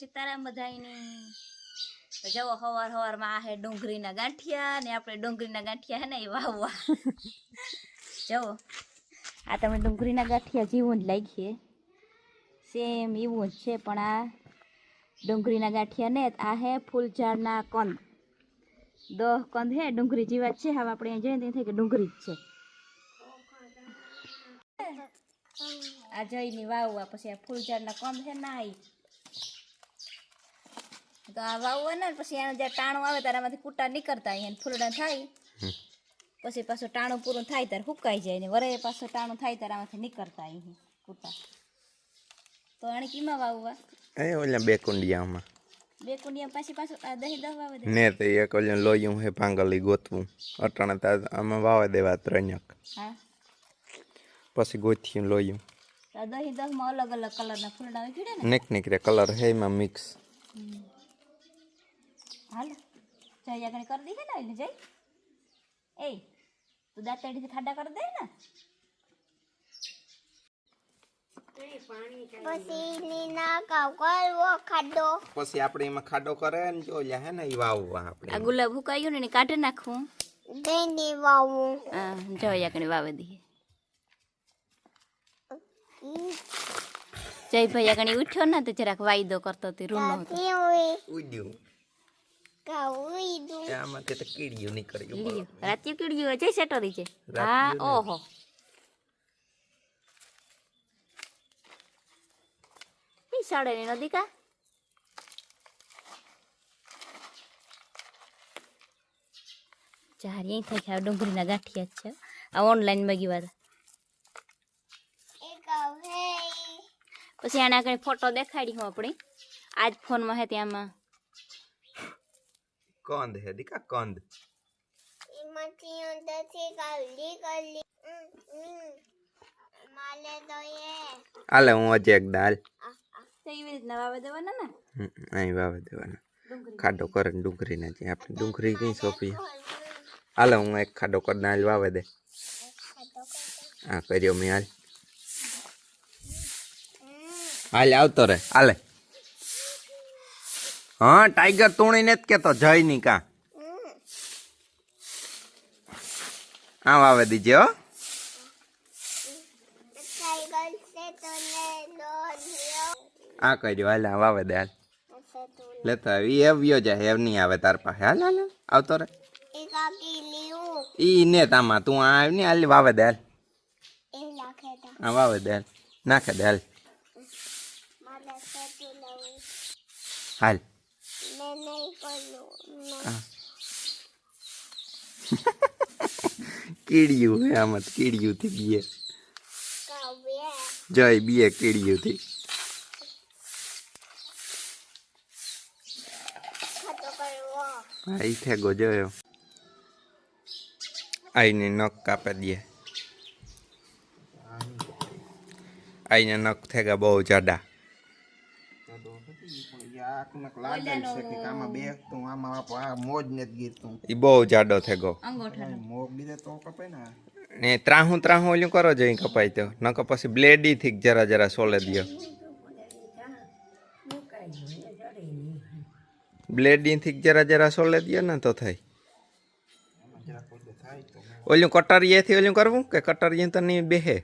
સીતારામ બધાયની. તો જવો હવાર હવારમાં આ હે ડુંગળીના ગાંઠિયા ને આપણે ડુંગળીના ગાંઠિયા હે ને એ વાવવા. જવો આ તમે ડુંગળીના ગાંઠિયા જેવું જ લાગીએ. સેમ એવું જ છે, પણ આ ડુંગળીના ગાંઠિયા ને આ હે ફૂલઝાડના કંદ. દહ કંદ હે, ડુંગળી જેવા જ છે. હવે આપણે જઈએ ત્યાં થાય કે ડુંગળી જ છે. આ જઈની વાવવા, પછી આ ફૂલઝાડના કંદ હે ના ઈ. તો આ વાવવા ને પછી એનું જ્યારે ટાણું આવે ત્યારે આમાંથી કૂટા નીકળતા એને ફૂલડા થાય. પછી પાછું ટાણું પૂરું થાય ત્યારે હુકાઈ જાય ને વરે પાછું ટાણું થાય ત્યારે આમાંથી નીકળતા અહીં કૂટા. તો આને કીમાં વાવવા એ ઓલા બે કુંડિયામાં. બે કુંડિયા પાછી પાછું આ દહીં દહ વાવે ને તો એક ઓલું લોયું હે ભાંગલી ગોતવું. અટાણે તા આમાં વાવે દેવા ત્રણક. હા. પછી ગોથ્યું લોયું. દહીં દહમાં અલગ અલગ કલરના ફૂલડા ગયું ને? નીક નીકળે કલર હે એમાં મિક્સ હાલ જઈ આગળ કરી દીધે ને એટલે જઈ. એ તું દાંતડીથી ખાડા કરી દે ને. પછી લીના કાવ કરવો ખાડો. પછી આપણે એમાં ખાડો કરે ને જો ઓલા હે ને એ વાવવા આ આપણે ગુલાબ હુકાઈ ગયું ને એને કાઢી નાખવું ગેંડી વાવું. હા જઈ આગળ વાવે દઈએ. જય ભાઈ આગળ ઉઠ્યો ને તો જરાક વાયદો કરતો હતી રૂનો હતો. કેવી ઉડ્યું. એ નીકળ્યું કીડ્યું રાત્યું કીડ્યું સેટરી છે હા. ઓહો. ઈ સાડે ની નદી કા? ચાર અહીં થાય કે આ ડુંગળીના ગાંઠિયા જ છે. આ ઓનલાઈન મગી હતા એક પછી આને આગળ ફોટો દેખાડી હું આપણી? આજ ફોનમાં હે ત્યાંમાં કંદ હે દીકા કંદ એમાંથી અંદરથી કાવલી કાવલી માલે તો એ આલે હું હજી એક દાલ તો એવી રીતના વાવે દેવાના ને અહીં વાવે દેવાના ખાડો કરે ને ડુંગળીને જે આપણે ડુંગળી કઈ સોંપી હાલે હું એક ખાડો કર હાલ વાવે દે હા કર્યો મેં હાલ હાલ આવતો રે હાલે હા ટાઈગર તોણીને જ કેતો જય ની કા. આ વાવે દીજે હો. આ કહી કર્યો હાલ વાવે દે હાલ. લેતો આવી એ વ્યો જાય હેવ નહીં આવે તાર પાસે. હાલ હાલ. આવતો રે ઈ ને તામાં તું આ આવ ને હાલ વાવે દે હાલ. આ વાવે દે હાલ. નાખે દે હાલ. હાલ. હા. કીડિયું હે આમાં કીડિયું થી બીએ. જય બીએ કીડિયું થી આઈ થેગો જોયો. આઈને નખ કાપે દે. આઈને નખ થેગા બહુ જાડા. બહુ જાડો થેગો અંગોઠા ને ત્રાહું ત્રાહું ઓલું કરો જઈ કપાય તો. નકો પછી બ્લેડી થી જરા જરા સોલે દ્યો. બ્લેડી થી જરા જરા સોલે દ્યો ને તો થઈ ઓલું કટરીએ થી ઓલું કરવું કે કટરીએ તો નહીં બેહે?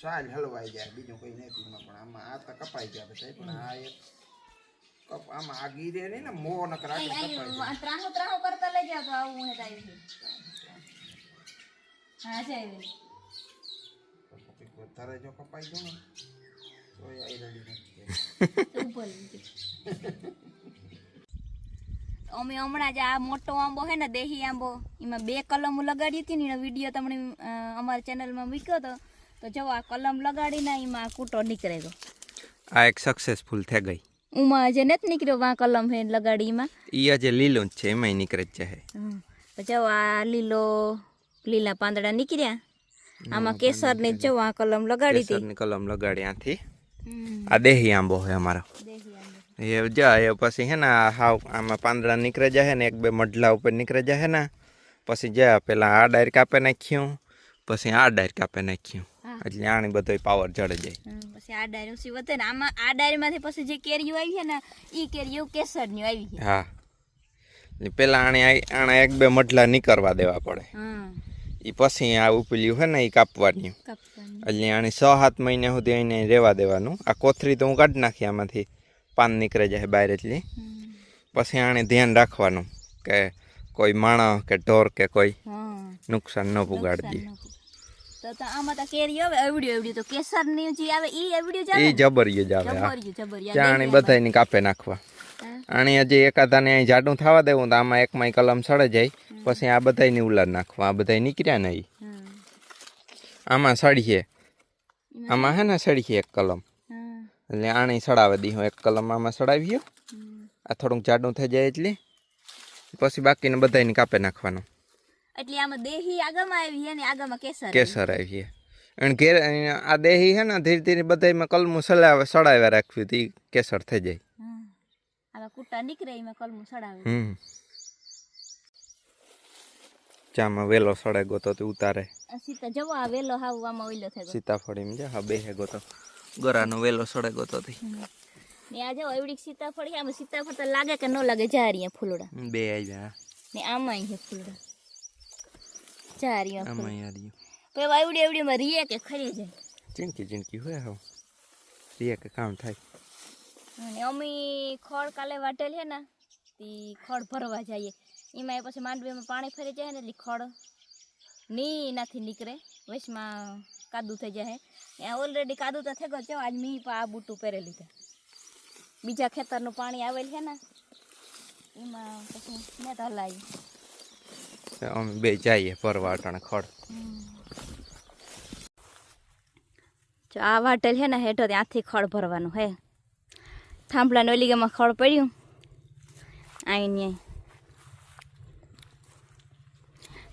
સાલ હલવાઈ જાય બીજું કઈ નથી પણ આમાં આ તો કપાઈ ગયા બધા પણ આ એક કપ આમાં આ ગીરે નહીં ને મો કરતા લઈ જાવ તો આવું હે છે વધારે જો કપાઈ ગયો ને તો એ આઈ ઉપર અમે હમણાં જ આ મોટો આંબો હે ને દેહી આંબો એમાં બે કલમો લગાડી હતી ને એનો વીડિયો તમને અમારા ચેનલમાં મૂક્યો હતો. તો જો આ કલમ લગાડીને એમાં આ કૂટો નીકળે ગયો. આ એક સક્સેસફુલ થઈ ગઈ. ઉમાં જે નથી નીકળ્યો વા કલમ હે લગાડી એમાં ઈ આજે લીલું જ છે એમાંય નીકળે જ છે હમ. તો જો આ લીલો લીલા પાંદડા નીકળ્યા. આમાં કેસરની જ જો આ કલમ લગાડી હતી. કેસરની કલમ લગાડી આથી. હમ. આ દેહી આંબો છે અમારો. દેહી આંબો. એ જાય એ પછી હે ને આ હાવ આમાં પાંદડા નીકળે જાય ને એક બે મઢલા ઉપર નીકળે જાય ને પછી જ્યાં પેલા આ ડાયર કાપે નાખ્યું પછી આ ડાયર કાપે નાખ્યું. હા. એટલે આની બધો પાવર ચડે જાય. પછી આ ડાયરી ઉસી વધે ને આમાં આ ડાયરીમાંથી પછી જે કેરીઓ આવી છે ને એ કેરીઓ કેસરની આવી છે. હા. પેલા આણે આણે એક બે મટલા નીકળવા દેવા પડે. હા એ પછી આ ઉપલ્યું છે ને એ કાપવાની. એટલે આને છ સાત મહિના સુધી એને રહેવા દેવાનું. આ કોથરી તો હું કાઢી નાખી આમાંથી. પાન નીકળે જાય બહાર એટલે. પછી આને ધ્યાન રાખવાનું કે કોઈ માણસ કે ઢોર કે કોઈ નુકસાન ન પુગાડી દે. નુકસાન ન થાય. તો તો આમાં તો કેરી આવે એવડ્યું એવડ્યું તો કેસરની જે આવે ઈ એવડ્યું જ એ આવે જબરિયું જ આવે હા. જબરિયું જબરિયું. ત્યાં કાપે નાખવા. હા. આને હજી એકાદાને અહીં જાડું થવા દેવું તો આમાં એકમાં કલમ સડે જાય પછી આ બધાયની ઉલાર નાખવા આ બધાય નીકળ્યા નહીં. હા. આમાં સડીએ આમાં હે ને સડીએ એક કલમ. એટલે આને સડાવી દીધું એક કલમ આમાં સડાવીએ આ થોડુંક જાડું થઈ જાય એટલે પછી બાકીને બધાને કાપે નાખવાનું. એટલે આમાં દેહી આગળમાં આવી છે ને આગળમાં કેસર કેસર આવીએ અને ઘેર આ દેહી હે ને ધીરે ધીરે બધામાં કલમું સડાવે સડાવ્યા રાખવી તો ઈ કેસર થઈ જાય. હા. આમાં કુટ્ટા નીકળે એમાં કલમું સડાવે હમ. ચામાં વેલો સડે ગોતો તો ઉતારે. આ સીતા જવો આ વેલો હાવ આમાં ઓઈલો થઈ ગયો. સીતાફળ એમ જા હા બે હે ગોતો. ગરાનો વેલો સડે ગોતો થી ને આ જો એવડી સીતાફળ છે આમાં સીતાફળ તો લાગે કે ન લાગે જારીયા ફૂલડા. બે આવ્યા ને આમાં છે ફૂલડા. જારીયા ફૂલ આમાં યાર પછી એવડી એવડીમાં રીએ કે ખરી જાય ચીણકી ચીણકી હોય હવે રે કે કામ થાય. અને અમે ખડ કાલે વાટેલ છે ને તી ખડ ભરવા જઈએ. એમાં એ પછી માંડવીમાં પાણી ફરી જાય ને એટલે ખડની નાથી નીકળે. વચમાં કાદુ થઈ જાય. ત્યાં ઓલરેડી કાદુ તો થઈ ગયો છે આજ મી પા આ બૂટું પહેરી લીધા બીજા ખેતરનું પાણી આવેલ છે ને એમાં પછી મેં તો હલાવી તો અમે બે જઈએ ફરવા અટાણે ખડ. જો આ વાટેલ છે ને હેઠો ત્યાંથી ખડ ભરવાનું હે. થાંભલા નોલી ગામમાં ખડ પડ્યું. અહીં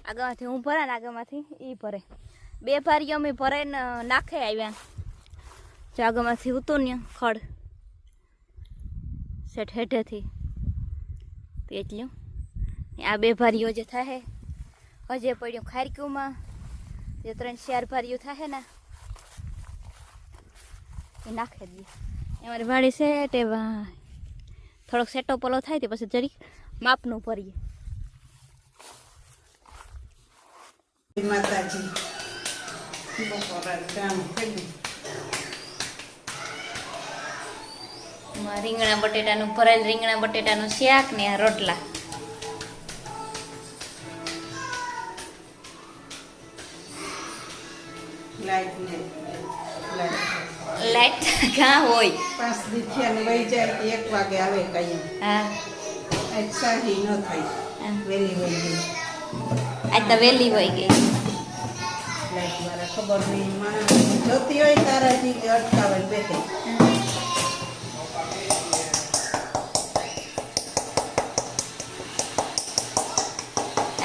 આગળમાંથી હું ભરે ને આગળમાંથી એ ભરે. બે ભારીઓ અમે ભરે ને નાખે આવ્યા. જો આગળમાંથી ઉતર્યું ખડ. સેઠ હેઠેથી. એટલું. આ બે ભારીઓ જે થાય હજે પડ્યું ખારકીમાં જે ત્રણ ચાર ભારીઓ થાય ને એ નાખી દઈએ અમારી વાડી છે તે થોડોક સેટો પલો થાય તે પછી જરીક માપનું ભરીએ. માતાજી. રીંગણા બટેટાનું ભરેલ રીંગણા બટેટાનું શાક ને આ રોટલા. લાઈટ લાઈટ હોય? પાંચ દીઠિયાને વહી જાય તો એક વાગે આવે કઈ હા. એક્સાહી ન થાય. વહેલી વહી ગઈ. આજ તો વહેલી હોય ગઈ. લાઈટ વાળા ખબર નહીં. માણસ જોતી હોય તારાથી કે અટકાવે બેઠે.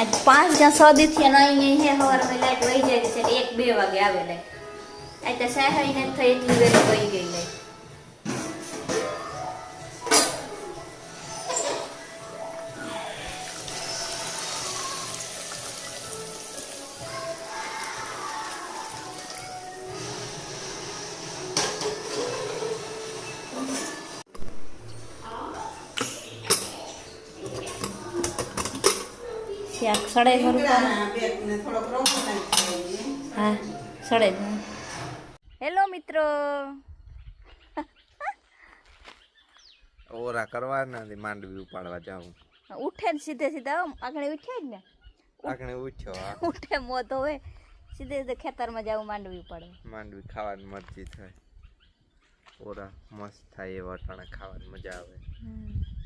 આજ પાંચ જ્યાં સો દીથી નહીં હે સવારમાં લાઈટ વહી જાય છે, એક બે વાગે આવે લાઈટ આજ તો સહાય ને થઈ, એટલી વહેલી વહી ગઈ લાઈટ સડે ખરું. થોડોક રોટો થાય હા સડે હેલો મિત્રો. ઓરા કરવાના નથી માંડવી ઉપાડવા જાવ ઉઠે ને સીધે સીધા આગળ ઉઠે જ ને? આગળ ઉઠ્યો આ ઉઠે મોત હોય સીધે સીધે ખેતરમાં જવું માંડવી ઉપાડવા. માંડવી ખાવાની મરજી થાય. ઓરા મસ્ત થાય એવા વટાણા ખાવાની મજા આવે.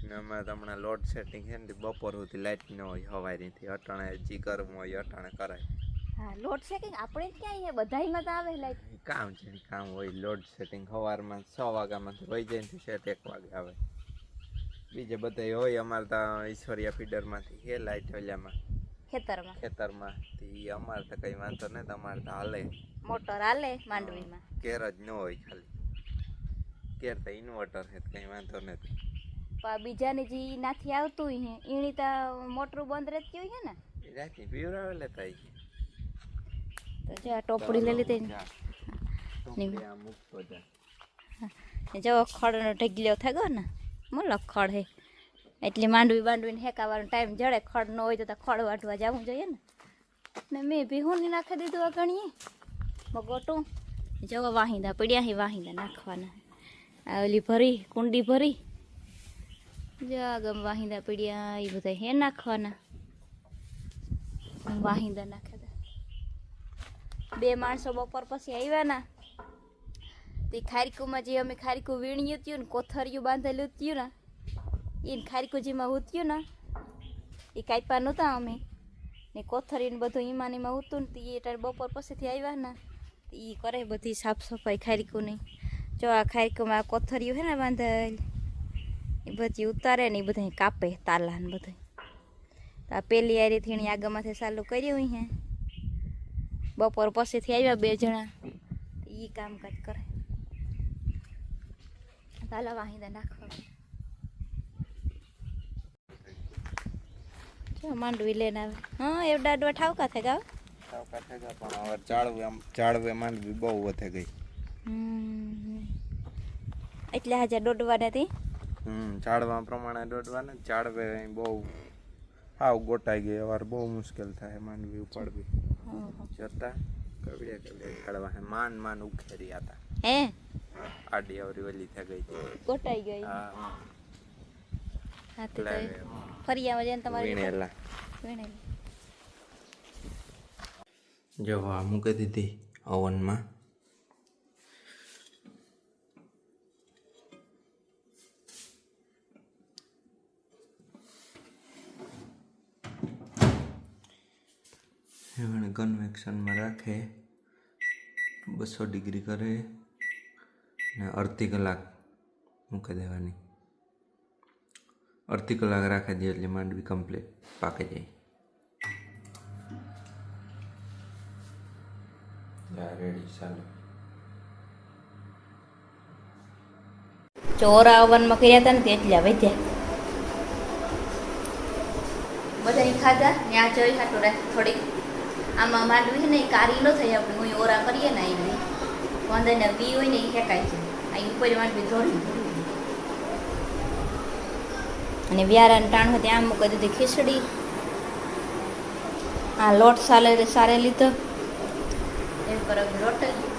ને અમારે હમણાં લોડ સેટિંગ છે ને બપોર સુધી લાઇટ ન હોય હવારીથી. અટાણે જી ગરમ હોય અટાણે કરાય. હા લોડ સેટિંગ આપણે જ ક્યાં અહીંયા બધાયમાં તો આવે લાઈટ કામ છે કામ હોય. લોડ સેટિંગ સવારમાં છ વાગ્યામાંથી હોય જાય ને સેટ એક વાગે આવે. બીજે બધા હોય અમારે તો ઈશ્વરિયા ફીડરમાંથી હે લાઇટ ઓલિયામાં ખેતરમાં. ખેતરમાં ઈ અમારે તો કઈ વાંધો નહીં તમારે તો હાલે. મોટર હાલે માંડવીમાં. કેર જ ન હોય ખાલી. કેર તો ઇન્વર્ટર છે તો કઈ વાંધો નથી. પણ બીજાની જે નાથી આવતું હોય એની તો મોટરું બંધ રહેતી હોય ને? રાખી પીવરાવે લેતા આઈ તો જો આ ટોપડી લઈ લીધી જા. ખડનો ઢગલ્યો થઈ ગયો ને મોલો ખડ હે. એટલે માંડવી બાંડવીને હેકાવાનો ટાઈમ જડે ખડ ન હોય તો તો ખડ વાટવા જવું જોઈએ ને. ને મેં ભીહુની નાખી દીધું આ ગણીએ. મગોટું જવા વાહિંદા પડ્યા હે વાહિંદા નાખવાના. આ ઓલી ભરી કુંડી ભરી. જો આગમ વાહિંદા પીડિયા એ બધા હે નાખવાના. વાહિંદા નાખ્યા બે માણસો બપોર પછી આવ્યા ના તે ખારીકુમાં જે અમે ખારીકું વીણ્યું હતું ને, કોથરિયું બાંધેલું હતું ને એને ખારીકું જેમાં ઉત્યું ને, એ કાપ્યા નહોતા અમે. ને કોથરીને બધું ઈમાન એમાં ઉતું ને તે એટલે બપોર પછીથી આવ્યા ને એ કરે બધી સાફ સફાઈ ખારીકુની. જો આ ખારીકુમાં કોથરિયું હે ને બાંધેલ એ બધી ઉતારે ને એ બધા કાપે તાલા ને બધું તો આ પેલી આરીથી એની આગળમાંથી ચાલુ કર્યું હે. બપોર પછીથી આવ્યા બે જણા. એ કામકાજ કરે. તાલા વાહિંદા નાખવા. જો માંડવી લઈને આવે. હા એવડા અડવા ઠાવકા થઈ ગયા ટાવકા થઈ ગયા પણ હવે ચાળવે આમ ચાળવે માંડવી બહુ વધે ગઈ. હમ. એટલે હાજર દોડવા નથી હમ ચાળવા પ્રમાણે દોડવા ને ચાળવે અહીં બહુ હાવ ગોટાઈ ગઈ. અવાર બહુ મુશ્કેલ થાય માનવી ઉપાડવી. જતા કવડે કવડે કાઢવા માન માન ઉખેરી હતા. હે? આડી અવરી ઓલી થઈ ગઈ હતી. ગોટાઈ ગઈ? હા હા. એટલે ફરી ફરિયામાં જઈને તમારી વીણેલા વીણેલી જો આ મૂકી દીધી ઓવનમાં. બસો ડિગ્રી કરે ને અડધી કલાક મૂકી દેવાની. અડધી કલાક રાખી દે એટલે માંડવી કમ્પ્લીટ પાકી જાય. રેડી ચાલો. ચોરા ઓવનમાં કર્યા હતા ને તેટલા વધ્યા. બધા ખાધા? ને આ જોઈ ખાટું રાખ થોડીક. આમાં માંડવી છે ને કારી ન થઈ આપણે હું ઓરા કરીએ ને એની વાંધા ને બી હોય ને એ ફેંકાય છે. અહીં ઉપર માંડવી થોડી અને વ્યારાને ટાણ હોય આમ મૂકી દીધી ખીચડી. આ લોટ સાલે સારે લીધો. એમ પર રોટલી.